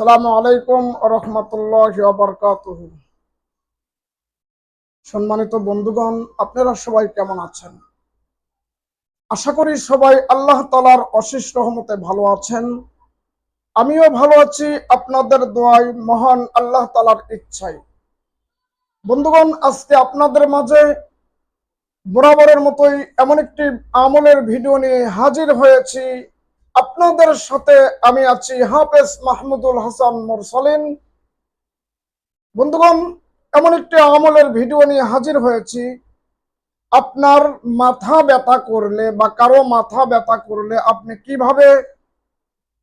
সালামু আলাইকুম রহমতুল্লাহ বরকাত সম্মানিত বন্ধুগণ, আপনারা সবাই কেমন আছেন? আশা করি সবাই আল্লাহ তালার অশেষ রহমতে ভালো আছেন। আমিও ভালো আছি, আপনাদের দোয়ায় মহান আল্লাহ তালার ইচ্ছায়। বন্ধুগণ, আজকে আপনাদের মাঝে বরাবরের মতোই এমন একটি আমলের ভিডিও নিয়ে হাজির হয়েছি। আপনাদের সাথে আমি আছি হাফেজ মাহমুদুল হাসান মোরসালিন। বন্ধুগণ, এমন একটি আমলের ভিডিও নিয়ে হাজির হয়েছি। আপনার মাথা ব্যথা করলে বা কারও মাথা ব্যথা করলে আপনি কীভাবে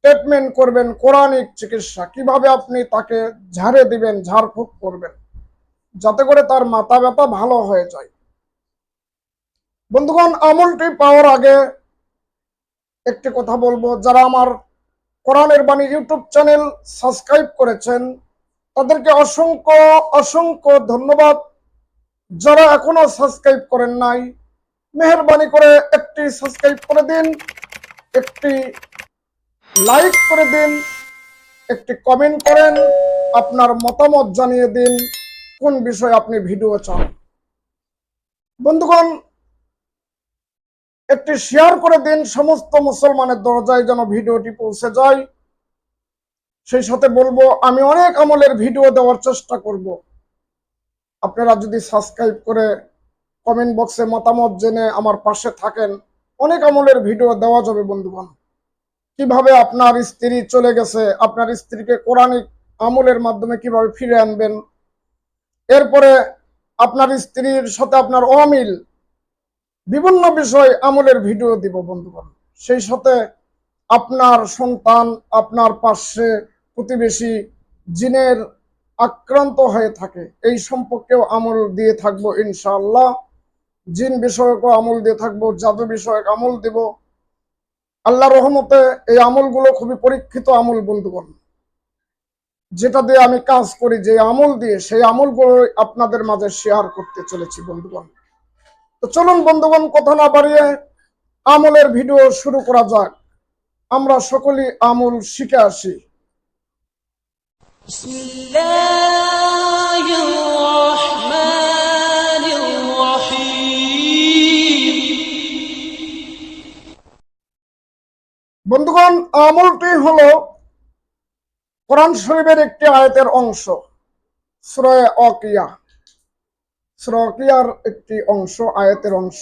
ট্রিটমেন্ট করবেন, কোরআনিক চিকিৎসা কীভাবে আপনি তাকে ঝাড়ে দিবেন, ঝাড়ফুঁক করবেন, যাতে করে তার মাথা ব্যথা ভালো হয়ে যায়। বন্ধুগণ, আমলটি পাওয়ার আগে একটি কথা বলব, যারা আমার কোরআনের বাণী ইউটিউব চ্যানেল সাবস্ক্রাইব করেছেন, তাদেরকে অসংখ্য অসংখ্য ধন্যবাদ। যারা এখনও সাবস্ক্রাইব করেন নাই, মেহরবানি করে একটি সাবস্ক্রাইব করে দিন, একটি লাইক করে দিন, একটি কমেন্ট করেন, আপনার মতামত জানিয়ে দিন, কোন বিষয়ে আপনি ভিডিও চান। বন্ধুগণ একটি শেয়ার করে দিন, সমস্ত মুসলমানের দরজায় যেন ভিডিওটি পৌঁছে যায়। সেই সাথে বলব, আমি অনেক আমলের ভিডিও দেওয়ার চেষ্টা করব। আপনারা যদি সাবস্ক্রাইব করে কমেন্ট বক্সে মতামত জেনে আমার পাশে থাকেন, অনেক আমলের ভিডিও দেওয়া যাবে বন্ধুগণ। কীভাবে আপনার স্ত্রী চলে গেছে, আপনার স্ত্রীকে কোরআনিক আমলের মাধ্যমে কীভাবে ফিরে আনবেন, এরপরে আপনার স্ত্রীর সাথে আপনার অমিল বিভিন্ন বিষয় আমলের ভিডিও দিব বন্ধুগণ। সেই সাথে আপনার সন্তান, আপনার পাশে প্রতিবেশী জিনের আক্রান্ত হয়ে থাকে, এই সম্পর্কেও আমল দিয়ে থাকব ইনশাআল্লাহ। জিন বিষয়কও আমল দিয়ে থাকব, জাদু বিষয়ক আমল দিব। আল্লাহ রহমতে এই আমলগুলো খুবই পরীক্ষিত আমল বন্ধুগণ। যেটা দিয়ে আমি কাজ করি, যে আমল দিয়ে সেই আমলগুলো আপনাদের মাঝে শেয়ার করতে চলেছি বন্ধুগণ। চলুন বন্ধুগণ, কথা না বাড়িয়ে আমলের ভিডিও শুরু করা যাক। আমরা সকলেই আমল শিখে আসি। বন্ধুগণ, আমলটি হল কোরআন শরীফের একটি আয়তের অংশ শ্রয় অকিয়া। শ্রকিয়ার একটি অংশ, আয়াতের অংশ।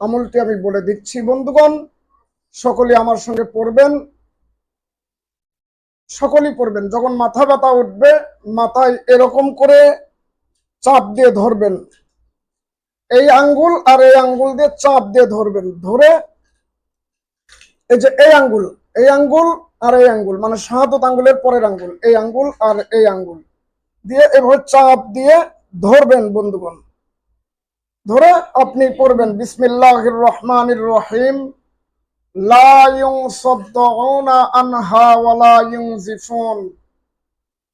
আমলটি আমি বলে দিচ্ছি, বন্ধুগণ সকলে আমার সঙ্গে পড়বেন। সকলেই পড়বেন, যখন মাথা ব্যথা উঠবে, মাথায় এরকম করে চাপ দিয়ে ধরবেন। এই আঙ্গুল আর এই আঙ্গুল দিয়ে চাপ দিয়ে ধরবেন। ধরে, এই যে এই আঙ্গুল এই আঙ্গুল আর এই আঙ্গুল মানে শাহাদত আঙ্গুলের পরের আঙ্গুল, এই আঙ্গুল আর এই আঙ্গুল। দিয়ে এভাবে চাপ দিয়ে ধরবেন বন্ধুগণ। ধরে আপনি পড়বেন, বিসমিল্লাহির রহমানির রহিম।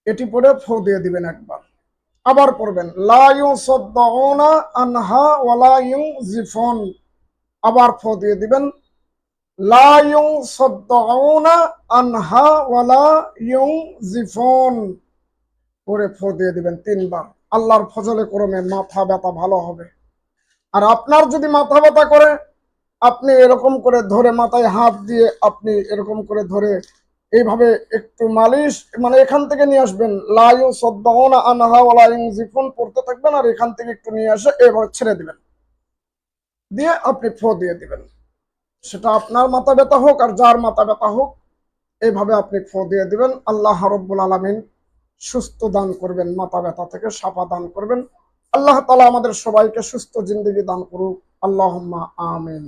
এটি পড়ে ফু দিয়ে দিবেন একবার। আবার পড়বেন আবার ফো দিয়ে দিবেন, লা ইউসাদ্দাউনা আনহা ওয়ালা ইউনজিফুন। করে ফো দিয়ে দিবেন তিনবার। আল্লাহর ফজলে ক্রমে মাথা ব্যথা ভালো হবে। আর আপনার যদি মাথা ব্যথা করে, আপনি এরকম করে ধরে মাথায় হাত দিয়ে আপনি এরকম করে ধরে এইভাবে একটু মালিশ মানে এখান থেকে নিয়ে আসবেন। লায়ু সদ্দাহনা আনহা ওয়ালা ইংজিফুন পড়তে থাকবেন আর এখান থেকে একটু নিয়ে আসে এভাবে ছেড়ে দিবেন। দিয়ে আপনি ফো দিয়ে দিবেন। সেটা আপনার মাথা ব্যথা হোক আর যার মাথা ব্যথা হোক এইভাবে আপনি ফো দিয়ে দিবেন। আল্লাহ রব্বুল আলমিন সুস্থ দান করবেন, মাথা ব্যথা থেকে সাপা দান করবেন। আল্লাহ তালা আমাদের সবাইকে সুস্থ জিন্দগি দান করুক। আল্লাহ আমিন।